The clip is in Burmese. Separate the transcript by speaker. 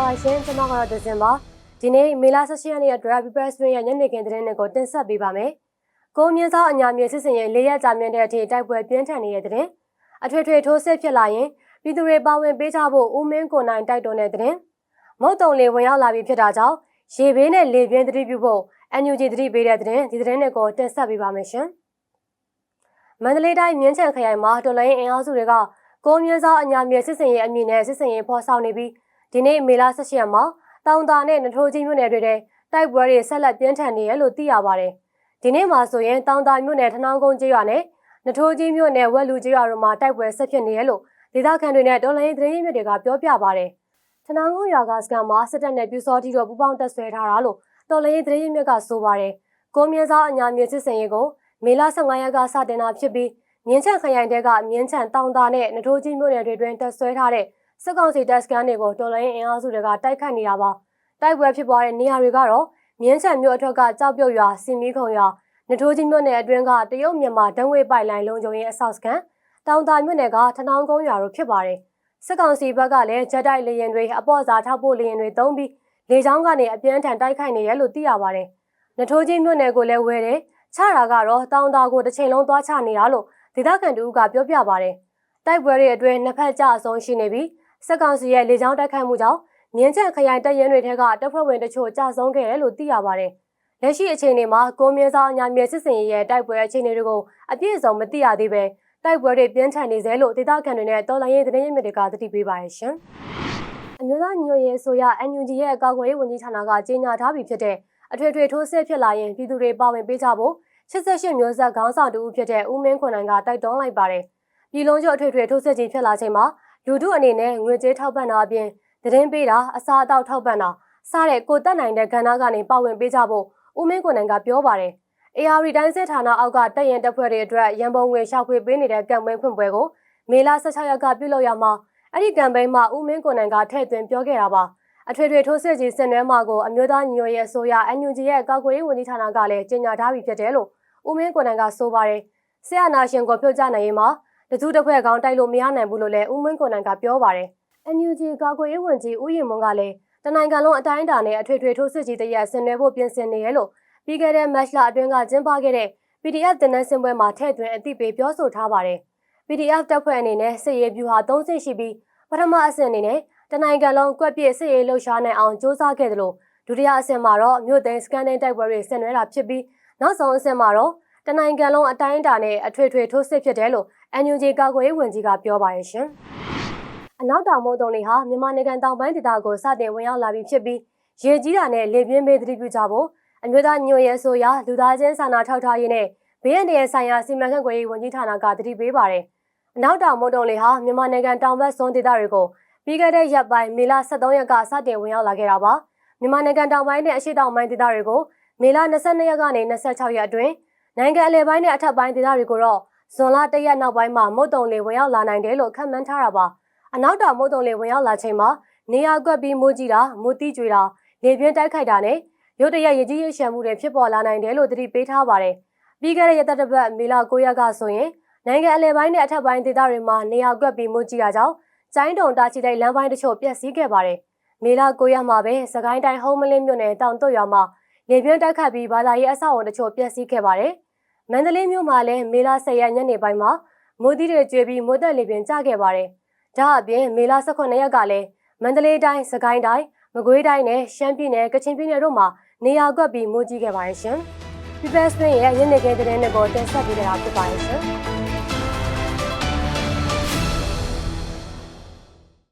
Speaker 1: ပါရှင်ကျွန်တော်ကတော့ဒဇင်ပါဒီနေ့မေလ16ရက်နေ့အတွက် People Spring ရဲ့ညနေခင်းသတင်းတွေကိုတင်ဆက်ပေးပါမယ်ကိုမြင့်စောအညာမြေစစ်စင်ရဲ့၄ရက်ကြာမြင့်တဲ့အထိတိုက်ပွဲပြင်းထန်နေတဲ့သတင်းအထွေထွေထိုးစစ်ဖြစ်လာရင်ပြည်သူတွေပါဝင်ပေးကြဖို့ဦးမင်းကိုနိုင်တိုက်တွန်းတဲ့သတင်းမုတ်တုံလေးဝင်ရောက်လာပြီးဖြစ်တာကြောင့်ရေဘေးနဲ့လေပြင်းသတိပြုဖို့ NUG သတိပေးတဲ့သတင်းဒီသတင်းတွေကိုတင်ဆက်ပေးပါမယ်ရှင်မန္တလေးတိုင်းမြင်းချံခရိုင်မှာတော်လိုင်းအင်အားစုတွေကကိုမြင့်စောအညာမြေစစ်စင်ရဲ့အမည်နဲ့စစ်စင်ရဲ့ဖော်ဆောင်နေပြီး ဒီနေ့မေလ18ရက်မှာတောင်တာနဲ့နထိုးကြီးမြို့နယ်တွေတဲ့တိုက်ပွဲတွေဆက်လက်ပြင်းထန်နေရလို့သိရပါတယ်။ဒီနေ့မှာဆိုရင်တောင်တာမြို့နယ်ထနောင်းကုန်းကျေးရွာနဲ့နထိုးကြီးမြို့နယ်ဝက်လူကျေးရွာတို့မှာတိုက်ပွဲဆက်ဖြစ်နေရလို့ဒေသခံတွေနဲ့တော်လိုင်းသတင်းရင်းမြစ်တွေကပြောပြပါတယ်။ထနောင်းကုန်းရွာကစကန်မှာစစ်တပ်နဲ့ပြူစောတီတို့ပူးပေါင်းတပ်ဆွဲထားတာလို့တော်လိုင်းသတင်းရင်းမြစ်ကဆိုပါတယ်။ကိုမြင့်စောအညာမြေစစ်စင်ရေးကိုမေလ15ရက်ကစတင်တာဖြစ်ပြီးမြင်းချံခရိုင်တဲကမြင်းချံတောင်တာနဲ့နထိုးကြီးမြို့နယ်တွေတွင်တပ်ဆွဲထားတဲ့ စစ်ကောင်စီတပ်စခန်းတွေကိုတော်လိုင်းအင်အားစုတွေကတိုက်ခတ်နေတာပါတိုက်ပွဲဖြစ်ပွားတဲ့နေရာတွေကတော့မြင်းချံမြို့အထက်ကကြောက်ပြုတ်ရွာစင်မီခုံရွာနထိုးကြီးမြို့နယ်အတွင်းကတရုတ်မြန်မာဒံဝေပိုက်လိုင်းလုံခြုံရေးအဆောက်စခန်းတောင်တာမြို့နယ်ကထနောင်းကုန်းရွာတို့ဖြစ်ပါတယ်စစ်ကောင်စီဘက်ကလည်းဂျက်တိုက်လေရင်တွေအပေါ်စားထောက်ပို့လေရင်တွေတုံးပြီးလေကြောင်းကနေအပြင်းထန်တိုက်ခိုက်နေရလို့သိရပါတယ်နထိုးကြီးမြို့နယ်ကိုလည်းဝဲတယ်ချတာကတော့တောင်တာကိုတစ်ချိန်လုံးသွားချနေတာလို့ဒေသခံတူကပြောပြပါတယ်တိုက်ပွဲတွေအတွင်းနှစ်ဖက်ကြအဆုံးရှိနေပြီး စစ်ကောင်စီရဲ့လေကြောင်းတိုက်ခိုက်မှုကြောင့်မြင်းချက်ခရိုင်တပ်ရင်းတွေထက်ကတပ်ဖွဲ့ဝင်တချို့ကြာဆုံးခဲ့တယ်လို့သိရပါတယ်။လက်ရှိအချိန်တွေမှာကိုမြင်းစားအညာမြေစစ်စင်ရဲ့တိုက်ပွဲအခြေအနေတွေကိုအပြည့်အစုံမသိရသေးပဲတိုက်ပွဲတွေပြင်းထန်နေစေလို့ဒေသခံတွေနဲ့တော်လိုင်းရေးသတင်းရင်းမြစ်တွေကသတိပေးပါရရှင်။အမျိုးသားညွှန်ရေးဆိုရ NUG ရဲ့အကောက်ွယ်ရေးဝန်ကြီးဌာနကကြေညာထားပြီးဖြစ်တဲ့အထွေထွေထိုးစစ်ဖြစ်လာရင်ပြည်သူတွေပါဝင်ပေးကြဖို့88မျိုးဆက်ခေါင်းဆောင်တူဖြစ်တဲ့ဦးမင်းခွန်နိုင်ကတိုက်တွန်းလိုက်ပါတယ်။ပြည်လုံးကျွတ်အထွေထွေထိုးစစ်ကြီးဖြစ်လာချိန်မှာ လူထုအနေနဲ့ငွေကြေးထောက်ပံ့တာအပြင်သတင်းပေးတာအစားအသောက်ထောက်ပံ့တာစတဲ့ကိုတက်နိုင်တဲ့ကဏ္ဍကနေပါဝင်ပေးကြဖို့ဦးမင်းကိုနိုင်ကပြောပါတယ်။ AR တိုင်းစစ်ဌာနအောက်ကတပ်ရင်တပ်ဖွဲ့တွေအတွက်ရန်ပုံငွေရှောက်ခွေပေးနေတဲ့ကမ်ပိန်းဖွင့်ပွဲကိုမေလ16ရက်ကပြုလုပ်ရမှာအဲ့ဒီကမ်ပိန်းမှာဦးမင်းကိုနိုင်ကထည့်သွင်းပြောခဲ့တာပါ။အထွေထွေထိုးစစ်ကြီးဆင်နွှဲမှာကိုအမျိုးသားညီညွတ်ရေးအစိုးရ NUG ရဲ့ကောက်ကွယ်ရေးဝန်ကြီးဌာနကလည်းကြေညာထားပြီးဖြစ်တယ်လို့ဦးမင်းကိုနိုင်ကဆိုပါတယ်။ဆရာနာရှင်ကိုပြုတ်ကြနိုင်ရေးမှာ တစုတစ်ဖွဲ့ကောင်းတိုက်လို့မရနိုင်ဘူးလို့လည်းဦးမင်းကိုနိုင်ကပြောပါတယ်။ NUG ကာကွယ်ရေးဝန်ကြီးဦးရင်မွန်ကလည်းတနိုင်ငံလုံးအတိုင်းအတာနဲ့အထွေထွေထိုးစစ်ကြီးတရက်ဆင်နွှဲဖို့ပြင်ဆင်နေရလို့ပြီးခဲ့တဲ့မတ်လအတွင်းကကျင်းပခဲ့တဲ့ PDF တင်နန်းစင်ပွဲမှာထည့်သွင်းအသိပေးပြောဆိုထားပါတယ်။ PDF တပ်ဖွဲ့အနေနဲ့စစ်ရေးဗျူဟာ၃ဆင့်ရှိပြီးပထမအဆင့်အနေနဲ့တနိုင်ငံလုံးကွက်ပြည့်စစ်ရေးလှုပ်ရှားနိုင်အောင်စ조사ခဲ့တယ်လို့ဒုတိယအဆင့်မှာတော့မြို့သိမ်းစကန်ဒိန်းတိုက်ပွဲတွေဆင်နွှဲတာဖြစ်ပြီးနောက်ဆုံးအဆင့်မှာတော့တနိုင်ငံလုံးအတိုင်းအတာနဲ့အထွေထွေထိုးစစ်ဖြစ်တယ်လို့ NUG ကာကွယ်ရေးဝန်ကြီးကပြောပါရဲ့ရှင်။အနောက်တောင်မုံတုံတွေဟာမြန်မာနိုင်ငံတောင်ပိုင်းဒေသကိုစတင်ဝင်ရောက်လာပြီးဖြစ်ပြီးရေကြီးတာနဲ့လေပြင်းပေးသတိပြုကြဖို့အမျိုးသားညွှန်ရဲဆိုရာလူသားချင်းစာနာထောက်ထားရေးနဲ့ဘေးအန္တရာယ်ဆိုင်ရာစီမံခန့်ခွဲရေးဝန်ကြီးဌာနကသတိပေးပါတယ်။အနောက်တောင်မုံတုံတွေဟာမြန်မာနိုင်ငံတောင်ဘက်စွန်းဒေသတွေကိုပြီးခဲ့တဲ့ရက်ပိုင်းမေလ23ရက်ကစတင်ဝင်ရောက်လာခဲ့တာပါ။မြန်မာနိုင်ငံတောင်ပိုင်းနဲ့အရှေ့တောင်ပိုင်းဒေသတွေကိုမေလ22ရက်ကနေ26ရက်အတွင်းနိုင်ငံအလယ်ပိုင်းနဲ့အထက်ပိုင်းဒေသတွေကိုတော့ ဇွန်လတရက်နောက်ပိုင်းမှာမုတ်တုံလေဝင်ရောက်လာနိုင်တယ်လို့ခန့်မှန်းထားတာပါအနောက်တောင်မုတ်တုံလေဝင်ရောက်လာချိန်မှာနေရာကွက်ပြီးမိုးကြီးတာမိုးတိကျွေတာလေပြင်းတိုက်ခိုက်တာနဲ့ရုတ်တရက်ရကြီးရရှမ်းမှုတွေဖြစ်ပေါ်လာနိုင်တယ်လို့သတိပေးထားပါတယ်ပြီးခဲ့တဲ့ရက်သက်တပတ်မေလ9ရက်ကဆိုရင်နိုင်ငံအလယ်ပိုင်းနဲ့အထက်ပိုင်းဒေသတွေမှာနေရာကွက်ပြီးမိုးကြီးတာကြောင့်ကျိုင်းတုံတာချီတဲ့လမ်းပိုင်းတချို့ပျက်စီးခဲ့ပါတယ်မေလ9ရက်မှာပဲစကိုင်းတိုင်းဟုံးမလင်းမြို့နယ်တောင်တွတ်ရွာမှာလေပြင်းတိုက်ခတ်ပြီးဘာသာရေးအဆောက်အအုံတချို့ပျက်စီးခဲ့ပါတယ်။ မန္တလေးမြို့မှာလည်းမေလ10ရက်ညနေပိုင်းမှာမိုးသီးတွေကျွေးပြီးမိုးတက်လေပြင်းကျခဲ့ပါတယ်။ဒါအပြင်မေလ18ရက်ကလည်းမန္တလေးတိုင်း၊စကိုင်းတိုင်း၊မကွေးတိုင်းနဲ့ရှမ်းပြည်နယ်၊ကချင်ပြည်နယ်တို့မှာနေရာကွက်ပြီးမိုးကြီးခဲ့ပါတယ်ရှင်။ People Spring ရဲ့ညနေခင်းသတင်းတွေကိုတင်ဆက်ပေးကြတာဖြစ်ပါတယ်ရှင်။